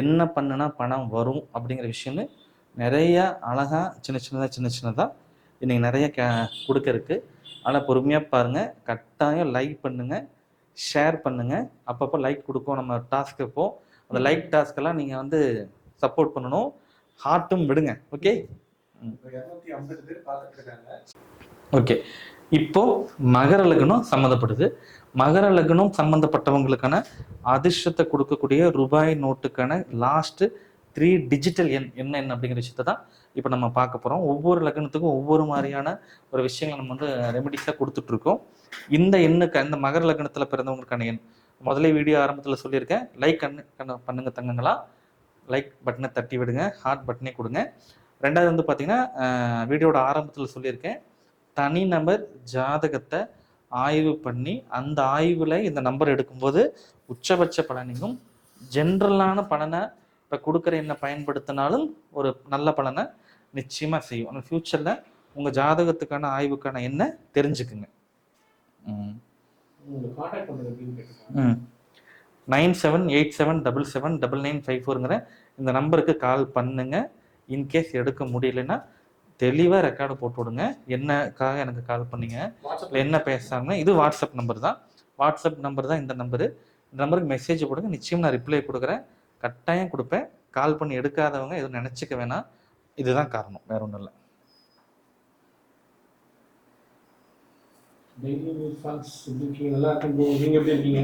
என்ன பண்ணுனா பணம் வரும் அப்படிங்கிற விஷயம்னு நிறைய அழகாக சின்ன சின்னதாக சின்ன சின்னதாக இன்னைக்கு நிறைய கே கொடுக்க இருக்கு. ஆனால் பொறுமையாக பாருங்கள் கட்டாயம் லைக் பண்ணுங்கள் ஷேர் பண்ணுங்கள் அப்பப்போ லைக் கொடுப்போம். நம்ம டாஸ்க் இப்போ அந்த லைக் டாஸ்க்கெல்லாம் நீங்கள் வந்து சப்போர்ட் பண்ணணும். ஹார்ட்டும் விடுங்க. ஓகே ஓகே இப்போ மகர லக்னம் சம்மந்தப்படுது. மகர லக்னம் சம்மந்தப்பட்டவங்களுக்கான அதிர்ஷ்டத்தை கொடுக்கக்கூடிய ரூபாய் நோட்டுக்கான லாஸ்ட் த்ரீ டிஜிட்டல் எண் என்ன என்ன அப்படிங்கிற விஷயத்தை தான் இப்போ நம்ம பார்க்க போகிறோம் ஒவ்வொரு லக்னத்துக்கும் ஒவ்வொரு மாதிரியான ஒரு விஷயங்களை நம்ம வந்து ரெமடிஸாக கொடுத்துட்ருக்கோம். இந்த எண்ணுக்கு அந்த மகர லக்னத்தில் பிறந்தவங்களுக்கான எண். முதலே வீடியோ ஆரம்பத்தில் சொல்லியிருக்கேன். லைக் கண்ணு கண்ணு பண்ணுங்க தங்கங்களா. லைக் பட்டனை தட்டி விடுங்க. ஹார்ட் பட்டனே கொடுங்க. ரெண்டாவது வந்து பார்த்தீங்கன்னா வீடியோட ஆரம்பத்தில் சொல்லியிருக்கேன். தனிநபர் ஜாதகத்தை ஆய்வு பண்ணி அந்த ஆய்வில் இந்த நம்பர் எடுக்கும்போது உச்சபட்ச பலனையும் ஜென்ரலான பலனை இப்போ கொடுக்குற என்ன பயன்படுத்தினாலும் ஒரு நல்ல பலனை நிச்சயமாக செய்யும். ஆனால் ஃப்யூச்சரில் உங்கள் ஜாதகத்துக்கான ஆய்வுக்கான என்ன தெரிஞ்சுக்குங்க. ம். Nine seven eight seven double seven double nine five ஃபோருங்கிற இந்த நம்பருக்கு கால் பண்ணுங்க. இன்கேஸ் எடுக்க முடியலன்னா தெளிவாக ரெக்கார்டு போட்டு விடுங்க. என்னக்காக எனக்கு கால் பண்ணீங்க? என்ன பேசுறாங்க? இது வாட்ஸ்அப் நம்பர் தான். வாட்ஸ்அப் நம்பர் தான் இந்த நம்பரு இந்த நம்பருக்கு மெசேஜ் போடுங்க. நிச்சயம் நான் ரிப்ளை கொடுக்குறேன். கட்டாயம் கொடுப்பேன். கால் பண்ணி எடுக்காதவங்க எதுவும் நினச்சிக்க வேணாம். இதுதான் காரணம். வேற ஒன்றும் இல்லை. டெய்லி எப்படி இருக்கீங்க நல்லா. நீங்க எப்படி இருக்கீங்க?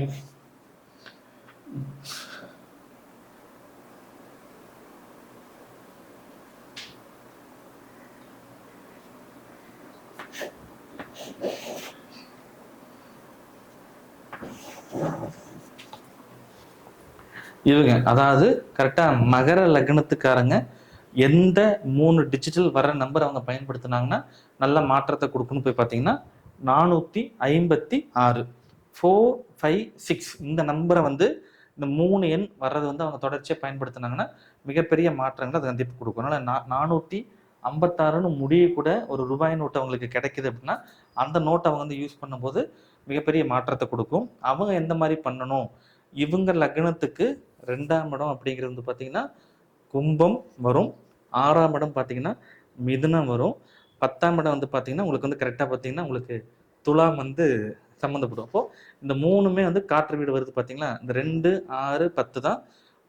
இவங்க அதாவது கரெக்டாக மகர லக்னத்துக்காரங்க எந்த மூணு டிஜிட்டல் வர நம்பர் அவங்க பயன்படுத்தினாங்கன்னா நல்ல மாற்றத்தை கொடுக்குன்னு போய் பார்த்தீங்கன்னா நானூற்றி ஐம்பத்தி ஆறு. ஃபோர் ஃபைவ் சிக்ஸ் இந்த நம்பரை வந்து இந்த மூணு எண் வர்றது வந்து அவங்க தொடர்ச்சியாக பயன்படுத்தினாங்கன்னா மிகப்பெரிய மாற்றங்களை அது கண்டிப்பாக கொடுக்கும். அதனால் நா நானூற்றி ஐம்பத்தாறுன்னு முடிய கூட ஒரு ரூபாய் நோட்டு அவங்களுக்கு கிடைக்குது அப்படின்னா அந்த நோட்டை அவங்க வந்து யூஸ் பண்ணும்போது மிகப்பெரிய மாற்றத்தை கொடுக்கும். அவங்க எந்த மாதிரி பண்ணணும்? இவங்க லக்னத்துக்கு ரெண்டாம் இடம் அப்படிங்கிறது வந்து பார்த்தீங்கன்னா கும்பம் வரும். ஆறாம் இடம் பார்த்தீங்கன்னா மிதுனம் வரும். பத்தாம் இடம் வந்து பார்த்தீங்கன்னா உங்களுக்கு வந்து கரெக்டாக பார்த்தீங்கன்னா உங்களுக்கு துலாம் வந்து சம்மந்தப்படும். அப்போ இந்த மூணுமே வந்து காற்று வீடு வருது பார்த்தீங்களா இந்த ரெண்டு ஆறு பத்து தான்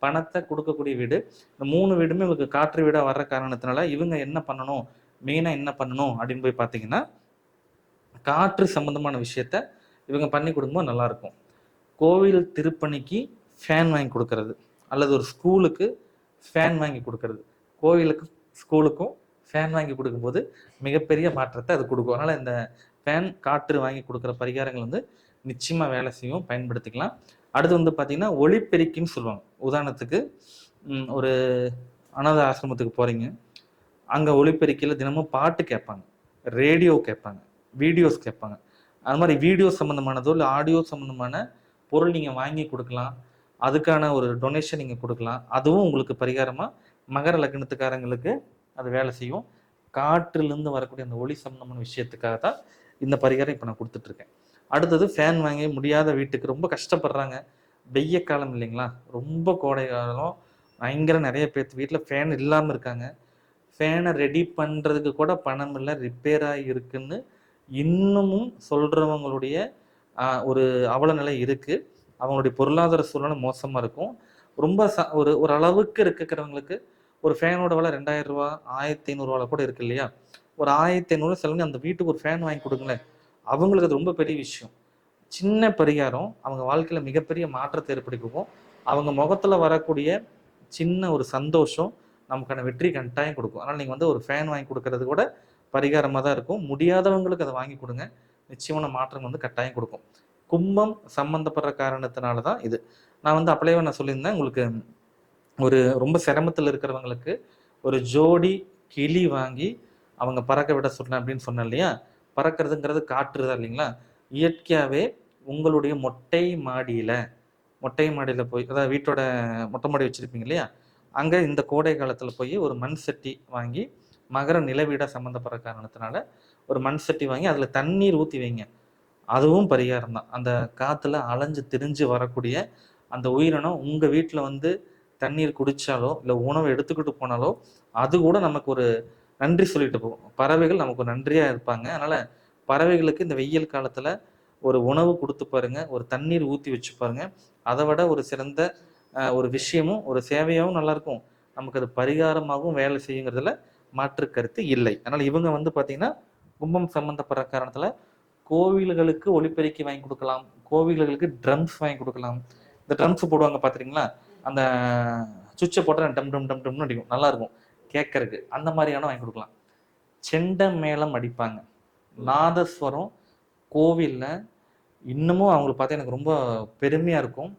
பணத்தை கொடுக்கக்கூடிய வீடு. இந்த மூணு வீடுமே உங்களுக்கு காற்று வீடாக வர்ற காரணத்தினால இவங்க என்ன பண்ணணும்? மெயினாக என்ன பண்ணணும்? அப்படின்னு போய் பார்த்தீங்கன்னா காற்று சம்மந்தமான விஷயத்த இவங்க பண்ணி கொடுக்கும்போது நல்லாயிருக்கும் கோவில் திருப்பணிக்கு ஃபேன் வாங்கி கொடுக்கறது. அல்லது ஒரு ஸ்கூலுக்கு ஃபேன் வாங்கி கொடுக்கறது. கோவிலுக்கு ஸ்கூலுக்கும் ஃபேன் வாங்கி கொடுக்கும்போது மிகப்பெரிய மாற்றத்தை அது கொடுக்கும். அதனால் இந்த ஃபேன் காற்று வாங்கி கொடுக்குற பரிகாரங்கள் வந்து நிச்சயமாக வேலை செய்யும். பயன்படுத்திக்கலாம். அடுத்து வந்து பார்த்திங்கன்னா ஒளிப்பெருக்கின்னு சொல்லுவாங்க. உதாரணத்துக்கு ஒரு அனாத ஆசிரமத்துக்கு போகிறீங்க அங்கே ஒளிப்பெருக்கியில் தினமும் பாட்டு கேட்பாங்க. ரேடியோ கேட்பாங்க. வீடியோஸ் கேட்பாங்க. அது மாதிரி வீடியோ சம்மந்தமானதோ இல்லை ஆடியோ சம்மந்தமான பொருள் நீங்கள் வாங்கி கொடுக்கலாம். அதுக்கான ஒரு டொனேஷன் நீங்கள் கொடுக்கலாம். அதுவும் உங்களுக்கு பரிகாரமாக மகர லக்னத்துக்காரங்களுக்கு அது வேலை செய்யும். காற்றிலிருந்து வரக்கூடிய அந்த ஒளி சம்பந்தமான விஷயத்துக்காக தான் இந்த பரிகாரம் இப்போ நான் கொடுத்துட்ருக்கேன். அடுத்தது ஃபேன் வாங்கி முடியாத வீட்டுக்கு ரொம்ப கஷ்டப்படுறாங்க. வெய்ய காலம் இல்லைங்களா? ரொம்ப கோடை காலம். பயங்கர நிறைய பேர்த்து வீட்டில் ஃபேன் இல்லாமல் இருக்காங்க. ஃபேனை ரெடி பண்ணுறதுக்கு கூட பணம் இல்லை ரிப்பேராக இருக்குன்னு இன்னமும் சொல்கிறவங்களுடைய ஒரு அவல நிலை இருக்குது அவங்களுடைய பொருளாதார சூழ்நிலை மோசமாக இருக்கும். ரொம்ப ச ஒரு ஒரு அளவுக்கு இருக்கிறவங்களுக்கு ஒரு ஃபேனோட விலை ரெண்டாயிரம் ரூபா ஆயிரத்தி ஐநூறுரூவா கூட இருக்கு இல்லையா? ஒரு ஆயிரத்தி ஐநூறு செலவுங்க அந்த வீட்டுக்கு ஒரு ஃபேன் வாங்கி கொடுங்களேன். அவங்களுக்கு அது ரொம்ப பெரிய விஷயம். சின்ன பரிகாரம் அவங்க வாழ்க்கையில் மிகப்பெரிய மாற்றத்தை ஏற்படுத்திக்கும். அவங்க முகத்தில் வரக்கூடிய சின்ன ஒரு சந்தோஷம் நமக்கான வெற்றி கட்டாயம் கொடுக்கும். அதனால் நீங்கள் வந்து ஒரு ஃபேன் வாங்கி கொடுக்கறது கூட பரிகாரமாக தான் இருக்கும். முடியாதவங்களுக்கு அதை வாங்கி கொடுங்க. நிச்சயமான மாற்றம் வந்து கட்டாயம் கொடுக்கும். கும்பம் சம்மந்தப்படுற காரணத்தினால தான் இது. நான் வந்து அப்படியே நான் சொல்லியிருந்தேன் உங்களுக்கு ஒரு ரொம்ப சிரமத்தில் இருக்கிறவங்களுக்கு ஒரு ஜோடி கிளி வாங்கி அவங்க பறக்க விட சொன்னேன் அப்படின்னு சொன்னேன் இல்லையா? பறக்கிறதுங்கிறது காற்று தான் இல்லைங்களா? இயற்கையாகவே உங்களுடைய மொட்டை மாடியில் மொட்டை மாடியில் போய் அதாவது வீட்டோட மொட்டை மாடி வச்சுருப்பீங்க இல்லையா? அங்கே இந்த கோடை காலத்தில் போய் ஒரு மண் சட்டி வாங்கி மகர நிலவீடாக சம்மந்தப்படுற காரணத்தினால ஒரு மண் சட்டி வாங்கி அதில் தண்ணீர் ஊற்றி வைங்க. அதுவும் பரிகாரம் தான். அந்த காற்றுல அலைஞ்சு திரிஞ்சு வரக்கூடிய அந்த உயிரினம் உங்கள் வீட்டில் வந்து தண்ணீர் குடித்தாலோ இல்லை உணவு எடுத்துக்கிட்டு போனாலோ அது கூட நமக்கு ஒரு நன்றி சொல்லிட்டு போகும். பறவைகள் நமக்கு ஒரு நன்றியாக இருப்பாங்க. அதனால் பறவைகளுக்கு இந்த வெயில் காலத்தில் ஒரு உணவு கொடுத்து பாருங்க. ஒரு தண்ணீர் ஊற்றி வச்சு பாருங்க. அதை விட ஒரு சிறந்த ஒரு விஷயமும் ஒரு சேவையாகவும் நல்லாயிருக்கும் நமக்கு அது பரிகாரமாகவும் வேலை செய்யுங்கிறதுல மாற்று கருத்து இல்லை. அதனால் இவங்க வந்து பார்த்திங்கன்னா கும்பம் சம்மந்தப்படுற காரணத்தில் கோவில்களுக்கு ஒளிப்பெருக்கி வாங்கி கொடுக்கலாம். கோவில்களுக்கு ட்ரம்ஸ் வாங்கி கொடுக்கலாம். இந்த ட்ரம்ஸ் போடுவாங்க பார்த்துறீங்களா அந்த சுவிட்சை போட்டால் டம் டம் டம் டம்னு அடிக்கும். நல்லா இருக்கும். கேட்கறதுக்கு அந்த மாதிரியான வாங்கி கொடுக்கலாம். செண்ட மேளம் அடிப்பாங்க. நாதஸ்வரம் கோவிலில் இன்னமும் அவங்களுக்கு பார்த்தா எனக்கு ரொம்ப பெருமையாக இருக்கும்.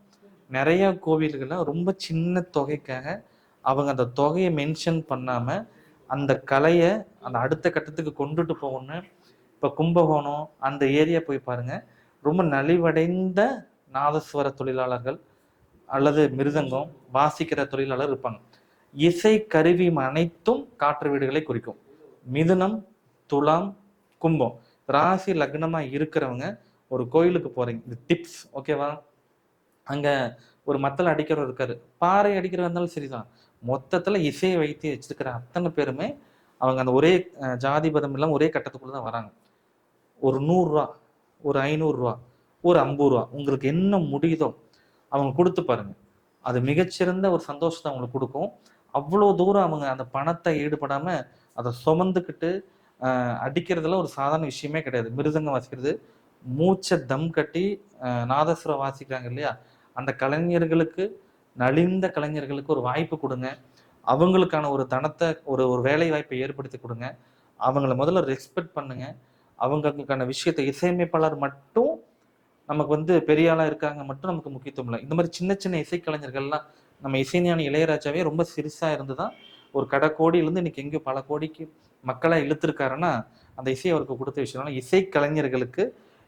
நிறைய கோவில்களில் ரொம்ப சின்ன தொகைக்காக அவங்க அந்த தொகையை மென்ஷன் பண்ணாமல் அந்த கலையை அந்த அடுத்த கட்டத்துக்கு கொண்டுட்டு போகணும்னு இப்போ கும்பகோணம் அந்த ஏரியா போய் பாருங்க. ரொம்ப நலிவடைந்த நாதஸ்வர தொழிலாளர்கள் அல்லது மிருதங்கம் வாசிக்கிற தொழிலாளர் இருப்பாங்க. இசை கருவி அனைத்தும் காற்று வீடுகளை குறிக்கும். மிதுனம் துலாம் கும்பம். ராசி லக்னமாக இருக்கிறவங்க ஒரு கோயிலுக்கு போறீங்க. இது டிப்ஸ் ஓகேவா அங்க ஒரு மத்தல் அடிக்கிறவர் இருக்காரு. பாறை அடிக்கிறவர் இருந்தாலும் சரிதான். மொத்தத்துல இசையை வைத்து வச்சிருக்கிற அத்தனை பேருமே அவங்க அந்த ஒரே ஜாதிபதம் ஜாதி பதம் ஒரே கட்டத்துக்குள்ள தான் வராங்க. ஒரு நூறுரூவா ஒரு ஐநூறுரூவா ஒரு ஐம்பது ரூபா உங்களுக்கு என்ன முடியுதோ அவங்க கொடுத்து பாருங்க. அது மிகச்சிறந்த ஒரு சந்தோஷத்தை அவங்களுக்கு கொடுக்கும். அவ்வளோ தூரம் அவங்க அந்த பணத்தை ஈடுபடாமல் அதை சுமந்துக்கிட்டு அடிக்கிறதுல ஒரு சாதாரண விஷயமே கிடையாது. மிருதங்கம் வாசிக்கிறது. மூச்சை தம் கட்டி நாதஸ்வரம் வாசிக்கிறாங்க இல்லையா? அந்த கலைஞர்களுக்கு நலிந்த கலைஞர்களுக்கு ஒரு வாய்ப்பு கொடுங்க. அவங்களுக்கான ஒரு தனத்தை ஒரு ஒரு வேலை வாய்ப்பை ஏற்படுத்தி கொடுங்க. அவங்கள முதல்ல ரெஸ்பெக்ட் பண்ணுங்கள் அவங்களுக்கான விஷயத்தை இசையமைப்பாளர் மட்டும் நமக்கு வந்து பெரிய ஆளாக இருக்காங்க மட்டும் நமக்கு முக்கியத்துவம் இல்லை. இந்த மாதிரி சின்ன சின்ன இசைக்கலைஞர்கள்லாம் நம்ம இசைஞானி இளையராஜாவே ரொம்ப சிறுசா இருந்து தான் ஒரு கடை கோடியிலேருந்து இன்னைக்கு எங்கேயோ பல கோடிக்கு மக்களாக இழுத்துருக்காருன்னா அந்த இசை அவருக்கு கொடுத்த விஷயம். இசைக்கலைஞர்களுக்கு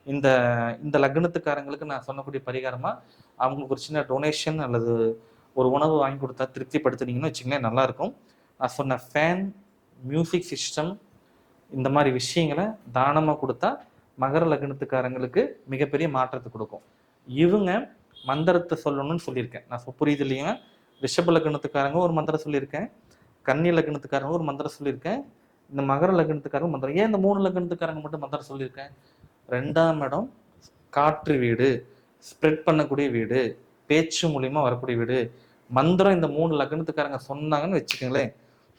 இந்த இந்த லக்னத்துக்காரங்களுக்கு நான் சொன்னக்கூடிய பரிகாரமா அவங்களுக்கு ஒரு சின்ன டொனேஷன் அல்லது ஒரு உணவு வாங்கி கொடுத்தா திருப்திப்படுத்துனீங்கன்னு வச்சுங்களேன் நல்லா இருக்கும். நான் சொன்ன ஃபேன் மியூசிக் சிஸ்டம் இந்த மாதிரி விஷயங்களை தானமாக கொடுத்தா மகர லக்னத்துக்காரங்களுக்கு மிகப்பெரிய மாற்றத்தை கொடுக்கும். இவங்க மந்திரத்தை சொல்லணும்னு சொல்லியிருக்கேன். நான் புரியுது இல்லையா? ரிஷப லக்னத்துக்காரங்க ஒரு மந்திரம் சொல்லியிருக்கேன். கன்னி லக்னத்துக்காரங்க ஒரு மந்திரம் சொல்லியிருக்கேன். இந்த மகர லக்னத்துக்காரங்க மந்திரம். ஏன் இந்த மூணு லக்னத்துக்காரங்க மட்டும் மந்திரம் சொல்லியிருக்கேன்? ரெண்டாம் இடம் காற்று வீடு ஸ்ப்ரெட் பண்ணக்கூடிய வீடு பேச்சு மூலியமா வரக்கூடிய வீடு. மந்திரம் இந்த மூணு லக்னத்துக்காரங்க சொன்னாங்கன்னு வச்சுக்கோங்களேன்.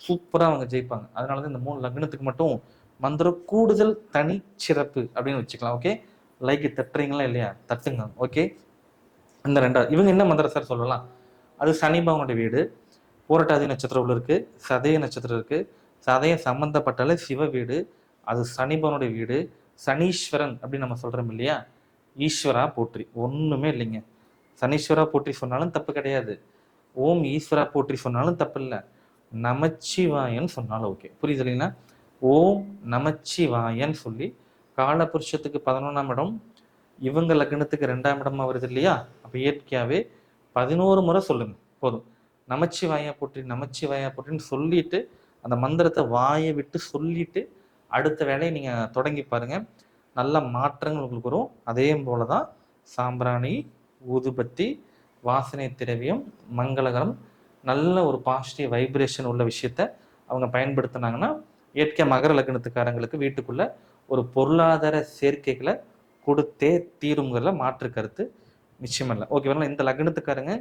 சூப்பராக அவங்க ஜெயிப்பாங்க. அதனால தான் இந்த மூணு லக்னத்துக்கு மட்டும் மந்திரம் கூடுதல் தனி சிறப்பு அப்படின்னு வச்சுக்கலாம் ஓகே லைக் தட்டுறீங்களா இல்லையா? தட்டுங்க ஓகே இந்த ரெண்டாவது இவங்க என்ன மந்திரம் சார் சொல்லலாம்? அது சனி பகவானுடைய வீடு பூரட்டாதி நட்சத்திரம் உள்ள இருக்கு சதய நட்சத்திரம் இருக்கு சதயம் சம்பந்தப்பட்டாலே சிவ வீடு அது சனி பகவானுடைய வீடு சனீஸ்வரன் அப்படின்னு நம்ம சொல்றோம் இல்லையா? ஈஸ்வரா போற்றி ஒண்ணுமே இல்லைங்க. சனீஸ்வரா போற்றி சொன்னாலும் தப்பு கிடையாது. ஓம் ஈஸ்வரா போற்றி சொன்னாலும் தப்பு இல்லை. நமச்சிவாயன்னு சொன்னாலும் ஓகே புரியுது இல்லைங்களா? ஓம் நமச்சிவாயன்னு சொல்லி காலபுருஷத்துக்கு பதினொன்றாம் இடம் இவங்க லக்னத்துக்கு ரெண்டாம் இடமா வருது இல்லையா? அப்போ இயற்கையாகவே பதினோரு முறை சொல்லுங்க போதும். நமச்சிவாயா போற்றி நமச்சிவாயா போற்றின்னு சொல்லிட்டு அந்த மந்திரத்தை வாயை விட்டு சொல்லிட்டு அடுத்த வேலையை நீங்கள் தொடங்கி பாருங்க. நல்ல மாற்றங்கள் உங்களுக்கு வரும். அதே போல தான் சாம்பிராணி ஊதுபத்தி வாசனை திரவியம் மங்களகரம் நல்ல ஒரு பாசிட்டிவ் வைப்ரேஷன் உள்ள விஷயத்த அவங்க பயன்படுத்தினாங்கன்னா இயற்கை மகர லக்னத்துக்காரங்களுக்கு வீட்டுக்குள்ள ஒரு பொருளாதார சேர்க்கைகளை கொடுத்தே தீருங்கிறதுல மாற்று கருத்து நிச்சயம் இல்லை. ஓகேவா இந்த லக்னத்துக்காரங்க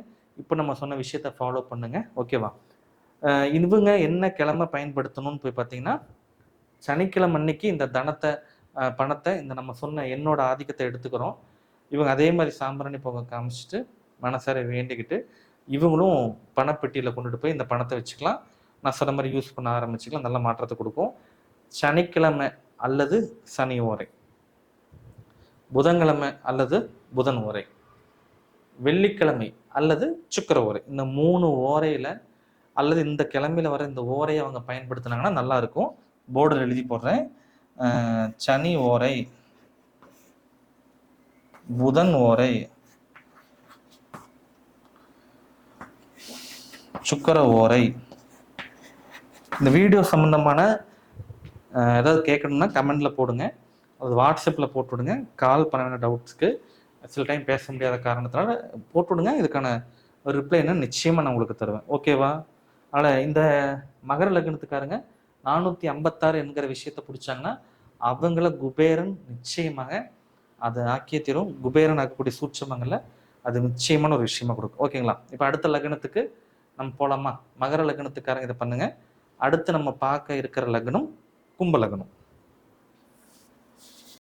இப்போ நம்ம சொன்ன விஷயத்த ஃபாலோ பண்ணுங்க. ஓகேவா இவங்க என்ன கிழமை பயன்படுத்தணும்னு போய் பார்த்தீங்கன்னா சனிக்கிழமை அன்னைக்கு இந்த தனத்தை பணத்தை இந்த நம்ம சொன்ன என்னோட ஆதிக்கத்தை எடுத்துக்கிறோம். இவங்க அதே மாதிரி சாம்பிராணி போக காமிச்சிட்டு மனசார வேண்டிக்கிட்டு இவங்களும் பணப்பெட்டியில் கொண்டுட்டு போய் இந்த பணத்தை வச்சுக்கலாம். நான் சொன்ன மாதிரி யூஸ் பண்ண ஆரம்பிச்சுக்கலாம். நல்ல மாற்றத்தை கொடுக்கும். சனிக்கிழமை அல்லது சனி ஓரை. புதன்கிழமை அல்லது புதன் ஓரை. வெள்ளிக்கிழமை அல்லது சுக்கர ஓரை. இந்த மூணு ஓரையில அல்லது இந்த கிழமையில வர இந்த ஓரையை அவங்க பயன்படுத்தினாங்கன்னா நல்லா இருக்கும். போர்டில் எழுதி போடுறேன். சனி ஓரை புதன் ஓரை சுக்கர ஓரை இந்த வீடியோ சம்மந்தமான ஏதாவது கேட்கணும்னா கமெண்டில் போடுங்க. அது வாட்ஸ்அப்பில் போட்டு விடுங்க கால் பண்ண வேண்டிய டவுட்ஸ்க்கு சில டைம் பேச முடியாத காரணத்தினால போட்டு விடுங்க இதுக்கான ரிப்ளை என்ன நிச்சயமாக நான் உங்களுக்கு தருவேன். ஓகேவா அதனால் இந்த மகர லக்னத்துக்காரங்க நானூற்றி ஐம்பத்தாறு என்கிற விஷயத்த பிடிச்சாங்கன்னா அவங்கள குபேரன் நிச்சயமாக அதை ஆக்கிய தீரும். குபேரன் ஆக்கக்கூடிய சூட்சமங்களில் அது நிச்சயமான ஒரு விஷயமா கொடுக்கும். ஓகேங்களா இப்போ அடுத்த லக்னத்துக்கு நம்ம போகலாமா மகர லக்னத்துக்காரங்க இதை பண்ணுங்கள் அடுத்து நம்ம பார்க்க இருக்கிற லக்னம் கும்ப லக்னம்